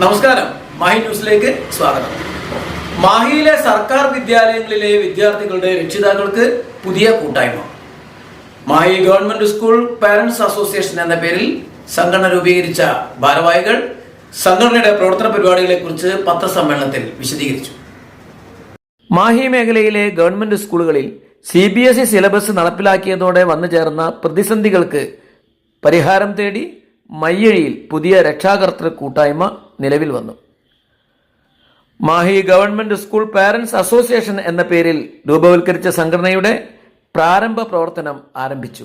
നമസ്കാരം. മാഹി ന്യൂസിലേക്ക് സ്വാഗതം. മാഹിയിലെ സർക്കാർ വിദ്യാലയങ്ങളിലെ വിദ്യാർത്ഥികളുടെ രക്ഷിതാക്കൾക്ക് പുതിയ കൂട്ടായ്മ. Mahe government school parents association എന്ന പേരിൽ സംഘടന രൂപീകരിച്ച ഭാരവാഹികൾ സംഘടനയുടെ പ്രവർത്തന പരിപാടികളെ കുറിച്ച് പത്രസമ്മേളനത്തിൽ വിശദീകരിച്ചു. മാഹി മേഖലയിലെ ഗവൺമെന്റ് സ്കൂളുകളിൽ C B S E syllabus നടപ്പിലാക്കിയതോടെ വന്നു ചേർന്ന പ്രതിസന്ധികൾക്ക് പരിഹാരം തേടി മയ്യഴിയിൽ പുതിയ രക്ഷാകർത്തൃ കൂട്ടായ്മ നിലവിൽ വന്നു. Mahe government school parents association എന്ന പേരിൽ രൂപവൽക്കരിച്ച സംഘടനയുടെ പ്രാരംഭ പ്രവർത്തനം ആരംഭിച്ചു.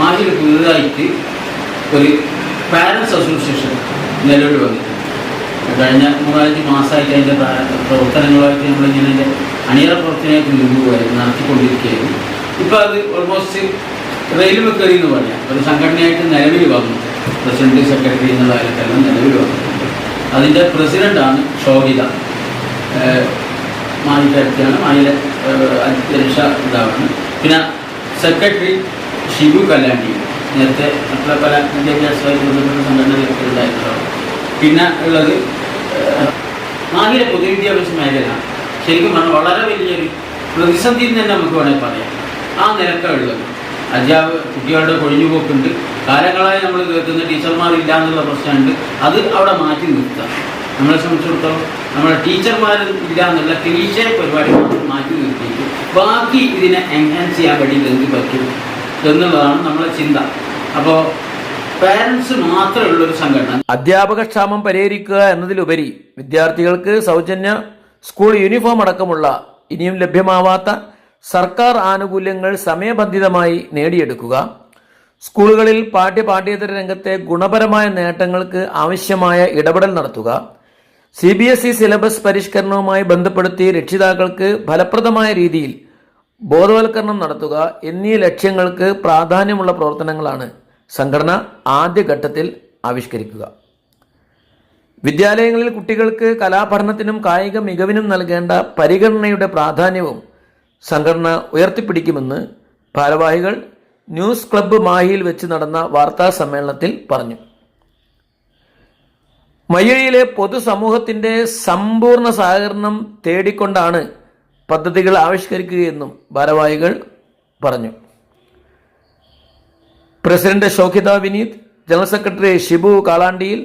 മാഹിയിൽ പുതുതായിട്ട് ഒരു പാരൻസ് അസോസിയേഷൻ നിലവിൽ വന്നിട്ടുണ്ട് കഴിഞ്ഞ മൂന്നാലഞ്ച് മാസമായിട്ട് അതിന്റെ പ്രവർത്തനങ്ങളായിട്ട് നമ്മളിങ്ങനെ അതിന്റെ അണിയറ പ്രവർത്തനമായിട്ട് മുൻപോകുമായിരുന്നു നടത്തിക്കൊണ്ടിരിക്കുകയായിരുന്നു. ഇപ്പോൾ അത് ഓൾമോസ്റ്റ് റെയിൽവേ കയറി എന്ന് പറയാം. ഒരു സംഘടനയായിട്ട് നിലവിൽ വന്നു. പ്രസിഡന്റ് സെക്രട്ടറി എന്നുള്ള കാര്യത്തെല്ലാം നിലവിൽ വന്നിട്ടുണ്ട് അതിന്റെ പ്രസിഡന്റാണ് ഷോഹിത ഏഹ് മാഹിക്കടുത്താണ് മാഹിയിലെ അധ്യക്ഷ ഇതാണ് പിന്നെ സെക്രട്ടറി ഷിബു കല്യാണി. നേരത്തെ മറ്റുള്ള പല വിദ്യാഭ്യാസവുമായി ബന്ധപ്പെട്ട സംഘടനകളൊക്കെ ഉണ്ടായിട്ടുള്ളത് പിന്നെ ഉള്ളത് ഏഹ്, മാഹിയിലെ പൊതുവിദ്യാഭ്യാസ മേഖല ശരിക്കും പറഞ്ഞാൽ വളരെ വലിയൊരു പ്രതിസന്ധി തന്നെ നമുക്ക് വേണമെങ്കിൽ പറയാം. ആ നിരക്കുള്ളത് അധ്യാപക കുട്ടികളുടെ കൊഴിഞ്ഞുപോക്കുണ്ട് കാലങ്ങളായി നമ്മൾ കേൾക്കുന്ന ടീച്ചർമാരില്ല എന്നുള്ള പ്രശ്നമുണ്ട്. അത് അവിടെ മാറ്റി നിർത്താം. നമ്മളെ സംബന്ധിച്ചിടത്തോളം നമ്മുടെ ടീച്ചർമാർ ഇല്ല എന്നുള്ള ക്ലീശ പരിപാടി മാറ്റി നിർത്തി ബാക്കി ഇതിനെ എൻഹാൻസ് ചെയ്യാൻ വേണ്ടി എന്ത് പറ്റും എന്നുള്ളതാണ് നമ്മളെ ചിന്ത. അപ്പോൾ മാത്രമുള്ള ഒരു സംഘടന. അധ്യാപക ക്ഷാമം പരിഹരിക്കുക എന്നതിലുപരി വിദ്യാർത്ഥികൾക്ക് സൗജന്യ സ്കൂൾ യൂണിഫോം അടക്കമുള്ള ഇനിയും ലഭ്യമാവാത്ത സർക്കാർ ആനുകൂല്യങ്ങൾ സമയബന്ധിതമായി നേടിയെടുക്കുക. സ്കൂളുകളിൽ പാഠ്യ പാഠ്യേതര രംഗത്തെ ഗുണപരമായ നേട്ടങ്ങൾക്ക് ആവശ്യമായ ഇടപെടൽ നടത്തുക. C B S E syllabus പരിഷ്കരണവുമായി ബന്ധപ്പെടുത്തി രക്ഷിതാക്കൾക്ക് ഫലപ്രദമായ രീതിയിൽ ബോധവൽക്കരണം നടത്തുക എന്നീ ലക്ഷ്യങ്ങൾക്ക് പ്രാധാന്യമുള്ള പ്രവർത്തനങ്ങളാണ് സംഘടന ആദ്യഘട്ടത്തിൽ ആവിഷ്കരിക്കുക. വിദ്യാലയങ്ങളിൽ കുട്ടികൾക്ക് കലാപഠനത്തിനും കായിക മികവിനും നൽകേണ്ട പരിഗണനയുടെ പ്രാധാന്യവും സംഘടന ഉയർത്തിപ്പിടിക്കുമെന്ന് ഭാരവാഹികൾ ന്യൂസ് ക്ലബ്ബ് മാഹിയിൽ വെച്ച് നടന്ന വാർത്താ സമ്മേളനത്തിൽ പറഞ്ഞു. മയ്യഴിയിലെ പൊതുസമൂഹത്തിന്റെ സമ്പൂർണ സഹകരണം തേടിക്കൊണ്ടാണ് പദ്ധതികൾ ആവിഷ്കരിക്കുകയെന്നും ഭാരവാഹികൾ പറഞ്ഞു. President Shokhita Vineeth general secretary Shibu Kalandiyil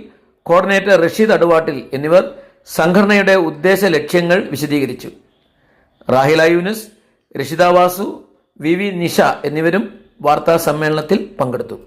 coordinator Rasheed Aduvattil എന്നിവർ സംഘടനയുടെ ഉദ്ദേശ ലക്ഷ്യങ്ങൾ വിശദീകരിച്ചു. റാഹില യൂനിസ് രഷിത വാസു വി വി നിഷ എന്നിവരും വാർത്താ സമ്മേളനത്തിൽ പങ്കെടുത്തു